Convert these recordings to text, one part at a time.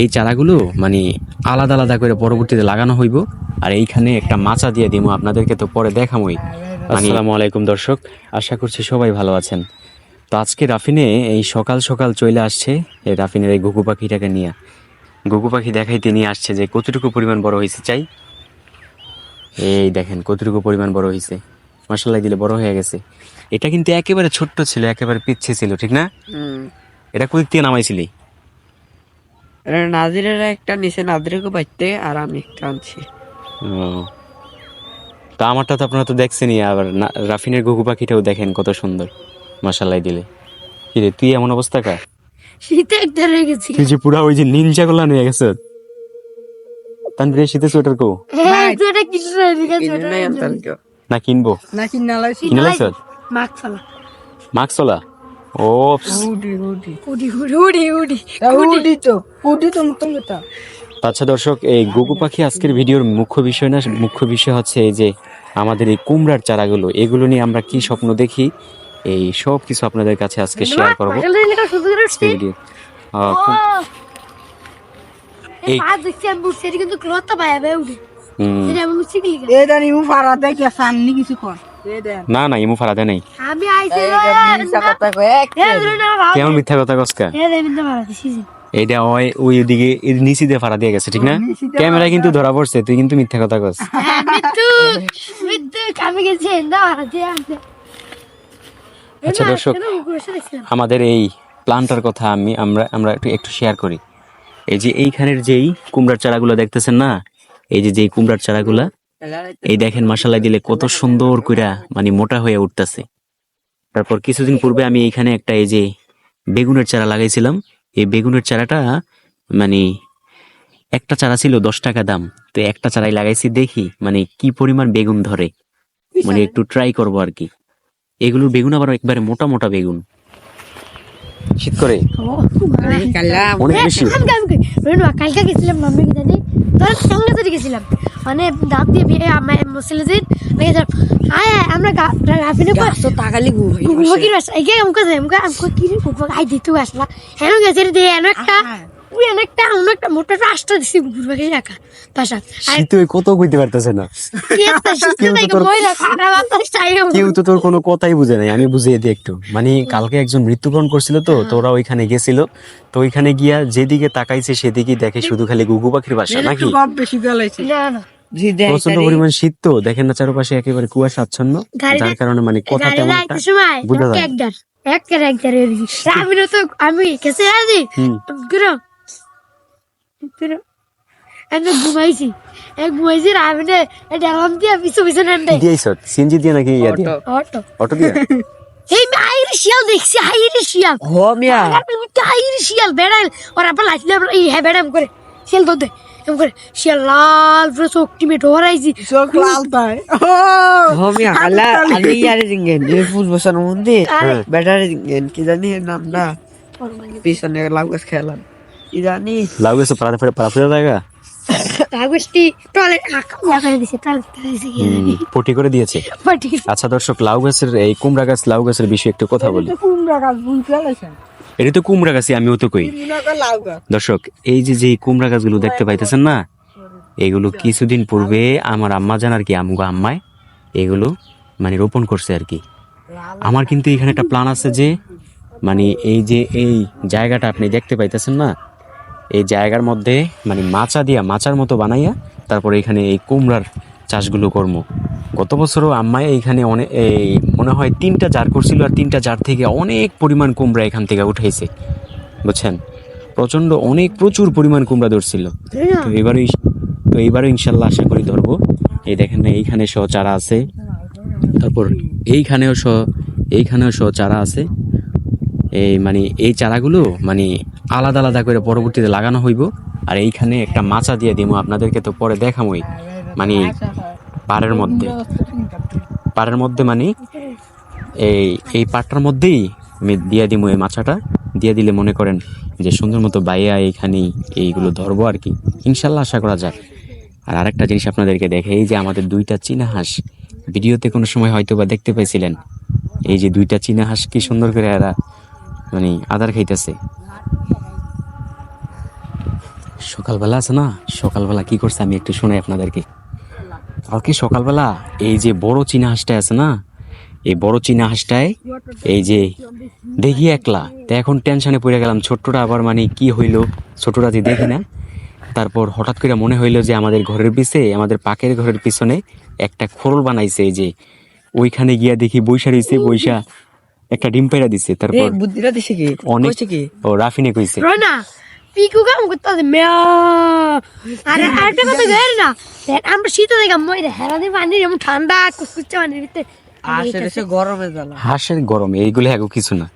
এই চারাগুলো মানে আলাদা আলাদা করে পরবর্তীতে লাগানো হইব। আর এইখানে একটা মাচা দিয়ে দিব আপনাদেরকে তো পরে দেখামই। আসসালামু আলাইকুম দর্শক আশা করছি সবাই ভালো আছেন। তো আজকে রাফিনে এই সকাল সকাল চলে আসছে এই রাফিনের এই ঘুঘু পাখিটাকে নিয়ে। ঘুঘু পাখি দেখাইতে নিয়ে আসছে যে কতটুকু পরিমাণ বড় হয়েছে চাই? এই দেখেন কতটুকু পরিমাণ বড় হয়েছে। মশালাই দিলে বড় হয়ে গেছে। এটা কিন্তু একেবারে ছোট্ট ছিল একেবারে পিচ্ছে ছিল ঠিক না? এটা কোদিক থেকে নামাইছিলি? নাজিরের একটা নিচে নাজিরকে বাইতে আর আমি একটা আনছি। তা আমারটা তো আপনারা তো দেখছেনই আবার রাফিনের ঘুঘু পাখিটাও দেখেন কত সুন্দর। মশালাই দিলে। কিরে তুই এমন অবস্থা কা শীতে একটা রয়ে গেছি। তুই যে পুরা ওই যে নিনজা গুলা নিয়ে গেছ? তানভীর শীতে সোয়েটার কো? হ্যাঁ তুই কিছু না এদিকে কিনে নাই আনতাম কেউ। না কিনবো? না কিনা লাইছি কিনে লাইছ মাক ফলা মাস্ক চলা ও উডি উডি উড়ি উড়ি উড়ি উড়ি উডি তো উডি তো মতন কথা আচ্ছা দর্শক এই গুগু পাখি আজকের ভিডিওর মুখ্য বিষয় না মুখ্য বিষয় হচ্ছে এই যে আমাদের এই কুমড়ার চারাগুলো এগুলো নিয়ে আমরা কি স্বপ্ন দেখি? এই সব কিছু আপনাদের কাছে আজকে শেয়ার করব। এই না না ইমু ফারাদে নেই। আমি আইছি কেমন মিথ্যা কথা কসকা এইটা ওই ওই ওদিকে নিচে দিয়ে ফাড়া দিয়ে গেছে ঠিক না? ক্যামেরা কিন্তু ধরা পড়ছে তুই কিন্তু মিথ্যা কথা কস। হ্যাঁ আচ্ছা দর্শক আমাদের এই প্লান্টার কথা আমি আমরা আমরা একটু একটু শেয়ার করি। এই যে এইখানের যেই কুমড়ার চারাগুলো দেখতেছেন না? এই যে যেই কুমড়ার চারাগুলা এই দেখেন মশালা দিলে কত সুন্দর কইরা মানে মোটা হয়ে উঠতেছে। তারপর কিছুদিন পূর্বে আমি এইখানে একটা এই যে বেগুনের চারা লাগাইছিলাম। এই বেগুনের চারাটা মানে একটা চারা ছিল দশ টাকা দাম। তো একটা চারাই লাগাইছি দেখি মানে কি পরিমাণ বেগুন ধরে। মানে একটু ট্রাই করব আর কি। এগুলোর বেগুন আবার একবারে মোটা মোটা বেগুন। শীত করে? অনেক বেশি। কালকে গেছিলাম মাম্মি জানি। তোর সঙ্গে তো গেছিলাম। মানে দাঁত দিয়ে আমার দিন গেছিলাম হ্যাঁ হ্যাঁ, আমরা গাফিনে কো তো তাকালি গু কুকুর কি রাস আমকে যাই আমকে আমকে কি রে কুকুর আই দিতে আসলা। হেন গেছে দে এন একটা। ওই এন একটা অন্য একটা। মোটা রাস্তা দিছি কুকুর পাখি রাখা পাশা আর শীতে কত কইতে পারতেছে না। কি একটা শীতে কেউ তো তোর- কোনো কথাই বুঝে নাই। আমি বুঝিয়ে দিই একটু। মানে কালকে একজন মৃত্যুবরণ করছিল তো তোরা ওইখানে গেছিল। তো ওইখানে গিয়া যেদিকে তাকাইছে সেদিকে দেখে শুধু খালি গুগু পাখির বাসা নাকি? বেশি না না। প্রচণ্ড পরিমাণ শীত তো দেখেন না চারপাশে একেবারে কুয়াশা আচ্ছন্ন যার কারণে মানে কথা তেমন বোঝা যায়। আমি তো আমি কেসে আছি হুম। গুরু গুরু আমি ঘুমাইছি। এক ঘুমাইছি আমি না এটা আলাম দিয়ে পিছু পিছু নান্ডে দিয়েছ সিনজি দিয়ে নাকি ইয়া দিয়ে? অটো। অটো। দিয়ে? এই আইরি শিয়াল দেখছি আইরি শিয়াল। হো মিয়া। আইরি শিয়াল বেড়াল ওর লাইছিলে এই হ্যাঁ বেড়াম করে। শিয়াল ধরতে। এম করে শিয়াল লাল পুরো চোখ টিমে ঢোরাইছি চোখ লাল তাই হো মিয়া কালা আলি ইয়ারে দিঙ্গেন এই ফুল বসানো মধ্যে। ব্যাটারি দিঙ্গেন কি জানি এর নামটা পিছনে লাউ গাছ খেলাম কি জানি। লাউ গেছে পাড়া পাড়া জায়গা? হুম, জানি। পটি করে দিয়েছে। আচ্ছা দর্শক লাউ গাছের এই কুমড়া গাছ লাউ গাছের বিষয়ে একটু কথা বলি। কুমড়া গাছ বুঝতে এটা তো কুমড়া গাছই আমিও তো কই। দর্শক, এই যে যে কুমড়া গাছগুলো দেখতে পাইতেছেন না, এগুলো কিছুদিন পূর্বে আমার আম্মা জান আর কি, আমগো আম্মায় এগুলো মানে রোপণ করছে আর কি। আমার কিন্তু এখানে একটা প্ল্যান আছে যে মানে এই যে এই জায়গাটা আপনি দেখতে পাইতেছেন না, এই জায়গার মধ্যে মানে মাচা দিয়া, মাচার মতো বানাইয়া তারপরে এখানে এই কুমড়ার চাষগুলো কর্ম গত বছরও আম্মায় এইখানে অনেক এই মনে হয় তিনটা জার করছিল আর তিনটা জার থেকে অনেক পরিমাণ কুমড়া এখান থেকে উঠাইছে বুঝছেন? প্রচণ্ড অনেক প্রচুর পরিমাণ কুমড়া ধরছিল। তো এবারে তো এবারে ইনশাল্লাহ আশা করি ধরবো। এই দেখেন এইখানে সহ চারা আছে। তারপর এইখানেও সহ এইখানেও সহ চারা আছে। এই মানে এই চারাগুলো মানে আলাদা আলাদা করে পরবর্তীতে লাগানো হইব। আর এইখানে একটা মাচা দিয়ে দিব আপনাদেরকে তো পরে দেখামই। মানে পাড়ের মধ্যে। পাড়ের মধ্যে মানে এই এই পাটটার মধ্যেই আমি দিয়ে দিব এই মাছাটা। দিয়ে দিলে মনে করেন যে সুন্দর মতো বাইয়া এইখানেই এইগুলো ধরবো আর কি। ইনশাল্লাহ আশা করা যায়। আর আরেকটা জিনিস আপনাদেরকে দেখে, এই যে আমাদের দুইটা চীনা হাঁস, ভিডিওতে কোনো সময় হয়তো বা দেখতে পাইছিলেন। এই যে দুইটা চীনা হাঁস কি সুন্দর করে এরা মানে আদার খাইতেছে। সকালবেলা আছে না? সকালবেলা কি করছে আমি একটু শোনাই আপনাদেরকে। কালকে সকালবেলা এই যে বড় চীনা হাঁসটা আছে না এই বড় চীনা হাঁসটায় এই যে দেখি একলা। তো এখন টেনশনে পড়ে গেলাম ছোট্টটা আবার মানে কি হইল? ছোটটা যে দেখি না তারপর হঠাৎ করে মনে হইল যে আমাদের ঘরের পিছে আমাদের পাকের ঘরের পিছনে একটা খোরল বানাইছে এই যে ওইখানে গিয়া দেখি বৈশা রইছে বৈশা একটা ডিম পেড়া দিছে তারপর বুদ্ধিটা দিছে কি? অনেক ও রাফিনে কইছে। রনা পিকু কাম করতে আছে মেয়া আরে আরেকটা কথা না আমরা শীতে দেখাম মই পানি যেমন ঠান্ডা কুচকুচে পানির ভিতরে গরমে জ্বালা হাঁসের গরম এইগুলো এগো কিছু না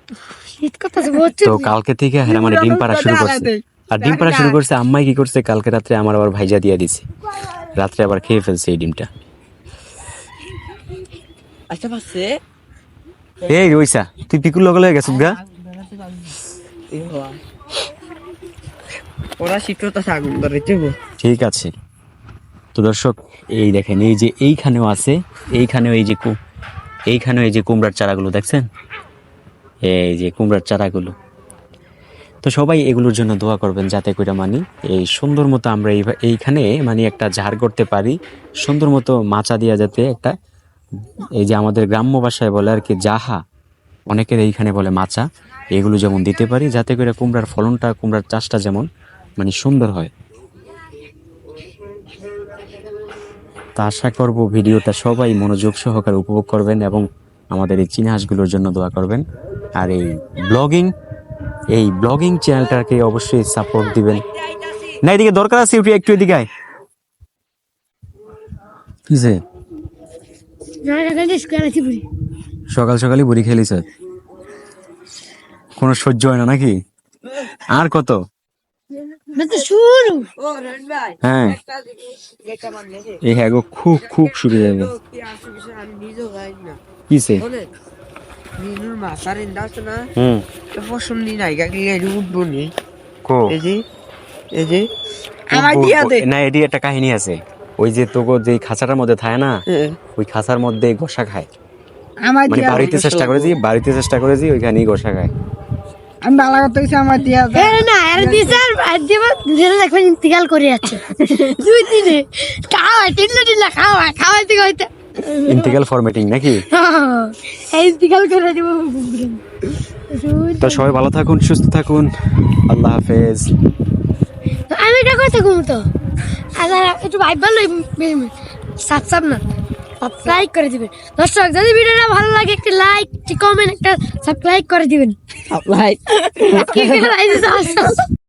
করতেছে তো কালকে থেকে হ্যাঁ মানে ডিম পাড়া শুরু করছে আর ডিম পাড়া শুরু করছে আম্মাই কি করছে কালকে রাত্রে আমার আবার ভাইজা দিয়ে দিছে রাত্রে আবার খেয়ে ফেলছে এই ডিমটা আচ্ছা পাচ্ছে এই রইসা তুই পিকুর লগে লগে গেছিস গা ওরা ঠিক আছে। তো দর্শক, এই দেখেন, এই যে এইখানেও আছে, এইখানেও এই যে এইখানেও এই যে কুমড়ার চারাগুলো দেখছেন? এই যে কুমড়ার চারাগুলো। তো সবাই এগুলোর জন্য দোয়া করবেন যাতে করে মানি এই সুন্দর মতো আমরা এই এইখানে মানে একটা ঝাড় করতে পারি, সুন্দর মতো মাচা দিয়া যাতে একটা এই যে আমাদের গ্রাম্য ভাষায় বলে আর কি, জাহা, অনেকের এইখানে বলে মাচা, এগুলো যেমন দিতে পারি, যাতে করে কুমড়ার ফলনটা, কুমড়ার চাষটা যেমন মানে সুন্দর হয়। তা আশা করব ভিডিওটা সবাই মনোযোগ সহকারে উপভোগ করবেন এবং আমাদের এই চীনা হাঁসগুলোর জন্য দোয়া করবেন। আর এই ব্লগিং এই ব্লগিং চ্যানেলটাকে অবশ্যই সাপোর্ট দিবেন। না, এদিকে দরকার আছে একটু এদিকে আয়। সকাল সকালই বুড়ি খেলিস কোনো সহ্য হয় না নাকি? আর কত? শুরু। হ্যাঁ। মানে এই হ্যাঁ গো খুব খুব যাবে না। কিসে? নীলুর মাথার ইন্দাস না হুম। তো পছন্দ নাই গাকি গাই উঠবো নি কো? এই যে এই যে আমার দিয়া দে। না এটি একটা কাহিনী আছে। ওই যে তোকে যে খাঁচাটার মধ্যে থাকে না ওই খাঁচার মধ্যে গোসা খায়। আমার মানে বাড়িতে চেষ্টা করেছি বাড়িতে চেষ্টা করেছি ওইখানেই গোসা খায়। কথা হইছে আমার দিয়া না দিছার দিব দুজনে দেখবেন ইন্তিকাল করে যাচ্ছে দুই দিনে। খাওয়া খাওয়া ইন্টিগ্রাল ফরম্যাটিং নাকি? ইন্তিকাল করে দিব। তো সবাই ভালো থাকুন সুস্থ থাকুন। আল্লাহ হাফেজ। আমি এটা করতে ঘুম তো? আর একটু ভাই ভালো সাবস্ক্রাইব না। সাবস্ক্রাইব করে দিবেন। দর্শক যদি ভিডিওটা ভালো লাগে একটা লাইক কমেন্ট একটা সাবস্ক্রাইব করে দিবেন। লাইক